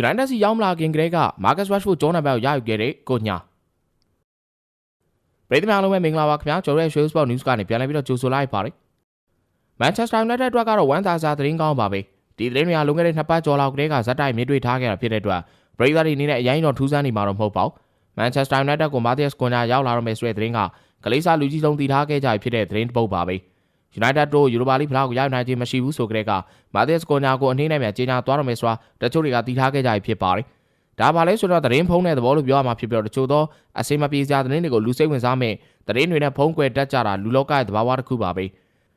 United စီရောက်မလာခင်ကတည်းက Marcus Rashford ကျောင်းနံပါတ်ကိုရယူခဲ့တဲ့ကိုညာပြည်သူများလုံးပဲမင်္ဂလာပါခင်ဗျာကျွန်တော်ရဲ့ Show Sport News ကနေပြန်လည်ပြီးတော့ကြိုဆိုလိုက်ပါတယ် Manchester United အတွက်ကတော့ဝန်သားစားသတင်းကောင်းပါပဲဒီသတင်းတွေကလွန်ခဲ့တဲ့နှစ်ပတ်ကျော်လောက်ကတည်းကဇက်တိုက်မြင့်တွေ့ထားခဲ့တာဖြစ်တဲ့အတွက်ပြည်သူတွေအနေနဲ့အရင်တော့ထူးဆန်းနေမှာတော့မဟုတ်ပါဘူး Manchester United ကို Matthias Cunha ရောက်လာတော့မယ်ဆိုတဲ့သတင်းကကလေးစားလူကြီးဆုံးတည်ထားခဲ့ကြဖြစ်တဲ့သတင်းတစ်ပုဒ်ပါပဲ United တို့ယူရိုပါလိဖလားကိုရောက်နိုင်ခြင်းမရှိဘူးဆိုကြတဲ့က Matthias Cunha ကိုအနှိမ့်နဲ့မြန်ကြီးညာသွားတော့မယ်ဆိုတာတချို့တွေကတည်ထားခဲ့ကြဖြစ်ပါတယ်ဒါပါလဲဆိုတော့သတင်းဖုံးတဲ့သဘောလို့ပြောရမှာဖြစ်ပြီးတော့တချို့သောအစင်မပြေစရာသတင်းတွေကိုလူစိတ်ဝင်စားမဲ့သတင်းတွေနဲ့ဖုံးကွယ်တက်ကြတာလူလောကရဲ့သဘာဝတစ်ခုပါပဲ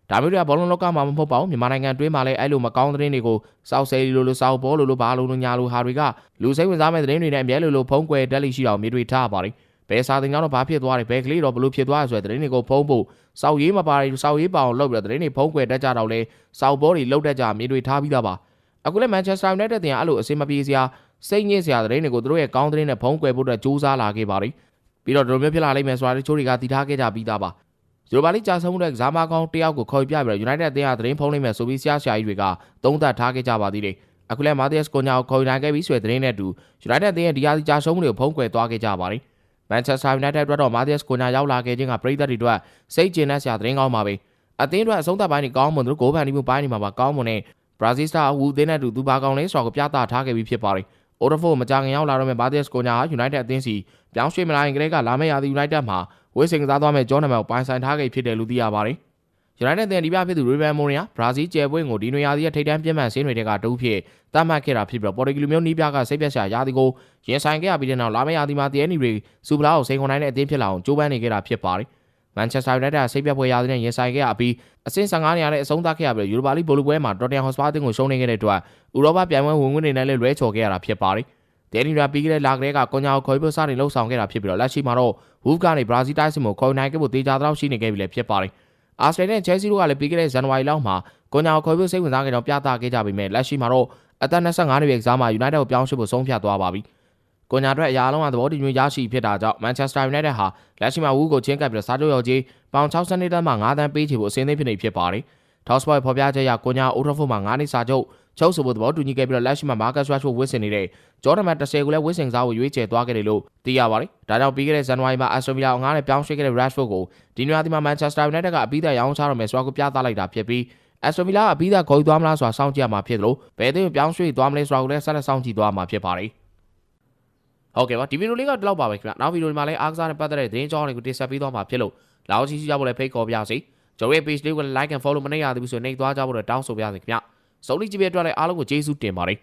ဒါမျိုးတွေကဘောလုံးလောကမှာမဟုတ်ပါဘူးမြန်မာနိုင်ငံတွင်းမှာလည်းအဲ့လိုမကောင်းသတင်းတွေကိုစောက်ဆဲလိုလိုစောက်ဘောလိုလိုဘာလိုလိုညာလိုဟာတွေကလူစိတ်ဝင်စားမဲ့သတင်းတွေနဲ့အများလိုလိုဖုံးကွယ်တက်လိရှိအောင်မြေတွေထားပါတယ် ဘယ်စာသင်ကြောင့်တော့ဘာဖြစ်သွားတယ်ဘယ်ကလေးတော့ဘလို့ဖြစ်သွားရဆိုတဲ့သတင်းတွေကိုဖုံးဖို့စောက်ရေးမပါဘူးစောက်ရေးပါအောင်လုပ်ပြီးတော့သတင်းတွေဖုံးကွယ်တက်ကြတော့လဲစောက်ဘောတွေလုတ်တက်ကြမြေတွေထားပြီးသားပါအခုလည်း Manchester United တင်အဲ့လိုအစင်မပြေစရာစိတ်ညစ်စရာသတင်းတွေကိုသူတို့ရဲ့ကောင်းသတင်းနဲ့ဖုံးကွယ်ဖို့အတွက်စူးစမ်းလာခဲ့ပါတယ်ပြီးတော့ဒီလိုမျိုးဖြစ်လာလိမ့်မယ်ဆိုတာတချို့တွေကတည်ထားခဲ့ကြပြီးသားပါယူရိုပါလိကြာဆုံးမှုတဲ့ကစားမကောင်းတယောက်ကိုခေါ်ပြပြီးတော့ United အသင်းကသတင်းဖုံးလိမ့်မယ်ဆိုပြီးဆရာဆရာကြီးတွေကသုံးသပ်ထားခဲ့ကြပါသေးတယ်အခုလည်း Matthias Cunha ကိုခေါ်ယူနိုင်ခဲ့ပြီးဆိုတဲ့သတင်းနဲ့အတူ United အသင်းရဲ့ဒီဟာဒီကြာဆုံးမှုတွေကိုဖုံးကွယ်သွားခဲ့ကြပါတယ် Manchester United အတွက်တော့ Matthias Cunha ရောက်လာခဲ့ခြင်းကပြည်သက်တွေအတွက်စိတ်ကျဉ်တဲ့ဆရာသတင်းကောင်းပါပဲအသင်းအတွက်အဆုံးသတ်ပိုင်းတွေကောင်းမွန်သူတို့ဂိုးဖန်တီးမှုပိုင်းတွေမှာပါကောင်းမွန်တဲ့ Brazil star အဝူအသင်းနဲ့အတူသူပါကောင်းလဲဆိုတာကိုပြသထားခဲ့ပြီးဖြစ်ပါတယ် Old Trafford မကြခင်ရောက်လာတော့မဲ့ Matthias Cunha ဟာ United အသင်းစီပြောင်းရွှေ့မလာရင်ကလေးကလာမယ့်ရာသီ United မှာဝိစင်ကစားသွားမဲ့ဂျော်နံပါတ်ကိုပိုင်ဆိုင်ထားခဲ့ဖြစ်တယ်လို့သိရပါတယ် United အသင်းဒီပြဖြစ်သူ Ruben Amorim ဘရာဇီးကျယ်ပွင့်ကိုဒီနွေရာသီရဲ့ထိပ်တန်းပြင်းပန်စင်းတွေကတူးဖြစ်သတ်မှတ်ခဲ့တာဖြစ်ပြီးပေါ်တူဂီလူမျိုးနီးပြကစိတ်ပြတ်ရှာရာသီကိုရင်ဆိုင်ခဲ့ရပြီးတဲ့နောက်လာမယ့်ရာသီမှာတည်နေတွေစူပလာကိုစိန်ခွန်နိုင်တဲ့အသင်းဖြစ်လာအောင်ကြိုးပမ်းနေခဲ့တာဖြစ်ပါတယ်။ Manchester United စိတ်ပြတ်ပွဲရာသီနဲ့ရင်ဆိုင်ခဲ့ရပြီးအဆင့်15နေရာနဲ့အဆုံးသတ်ခဲ့ရပြီးယူရိုပါလိဘောလုံးပွဲမှာ Tottenham Hotspur အသင်းကိုရှုံးနေခဲ့တဲ့အတွက်ဥရောပပြိုင်ပွဲဝင်ဝင်နေနဲ့လည်းလွဲချော်ခဲ့ရတာဖြစ်ပါတယ်။ဒယ်နီရာပြီးခဲ့တဲ့လကတည်းကကွန်ညာကိုခေါ်ပြီးစတင်လှုပ်ဆောင်ခဲ့တာဖြစ်ပြီးတော့လက်ရှိမှာတော့ Wolves ကနေဘရာဇီးတိုင်းစင်ကိုခေါ်နိုင်ခဲ့ဖို့တေချာတော့ရှိနေခဲ့ပြီလည်းဖြစ်ပါတယ်။ အာဆနယ်နဲ့ချယ်ဆီတို့ကလည်းပြီးခဲ့တဲ့ဇန်နဝါရီလောက်မှာကွန်ညာကိုခေါ်ပြီးစိတ်ဝင်စားခဲ့တော့ပြသခဲ့ကြပေမဲ့လက်ရှိမှာတော့အသက်25နှစ်ပြည့်ကစားမှာ United ကိုပြောင်းရွှေ့ဖို့ဆုံးဖြတ်သွားပါပြီ။ကွန်ညာအတွက်အရာလုံးကသဘောတည်ညွှန်ရရှိဖြစ်တာကြောင့် Manchester United ဟာလက်ရှိမှာဝူးကိုချင်းကပ်ပြီးစားကြုပ်ရော်ကြီးပေါင်62တန်းမှ9တန်းပေးချေဖို့အစင်းသိဖြစ်နေဖြစ်ပါတယ်။ Topsport ဖော်ပြချက်အရကွန်ညာ Old Trafford မှာ9နှစ်စာချုပ် ချုပ်ဆိုဖို့သဘောတူညီခဲ့ပြီးတော့လက်ရှိမှာ Marcus Rashford ဝစ်စင်နေတဲ့ Jordan Man 10ကိုလည်းဝစ်စင်စားဖို့ရွေးချယ်သွားခဲ့တယ်လို့သိရပါတယ်။ဒါကြောင့်ပြီးခဲ့တဲ့ဇန်နဝါရီမှာ Aston Villa ကို9နဲ့ပြောင်းရွှေ့ခဲ့တဲ့ Rashford ကိုဒီနေ့အဒီမှာ Manchester United ကအပြီးသက်ရောင်းချတော့မယ်ဆိုတာကိုပြသလိုက်တာဖြစ်ပြီး Aston Villa ကအပြီးသက်ခေါ်ယူသွားမလားဆိုတာစောင့်ကြည့်ရမှာဖြစ်တယ်လို့ဘယ်အသင်းကိုပြောင်းရွှေ့သွားမလဲဆိုတာကိုလည်းဆက်လက်စောင့်ကြည့်သွားမှာဖြစ်ပါတယ်။ဟုတ်ကဲ့ပါဒီဗီဒီယိုလေးကဒီလောက်ပါပဲခင်ဗျနောက်ဗီဒီယိုဒီမှာလည်းအားကစားနဲ့ပတ်သက်တဲ့သတင်းကြောင်းတွေကိုတင်ဆက်ပေးသွားမှာဖြစ်လို့လာအောင်ချီချီကြဖို့လည်းဖိတ်ခေါ်ပြပါစေကျွန်တော်ရဲ့ page လေးကိုလည်း like and follow မနေရသေးဘူးဆိုရင်နှိပ်သွားကြဖို့လည်းတောင်းဆိုပါရစေခင်ဗျ စုံလီကြည့်ပြအတွက်လည်းအားလုံးကိုကျေးဇူးတင်ပါတယ်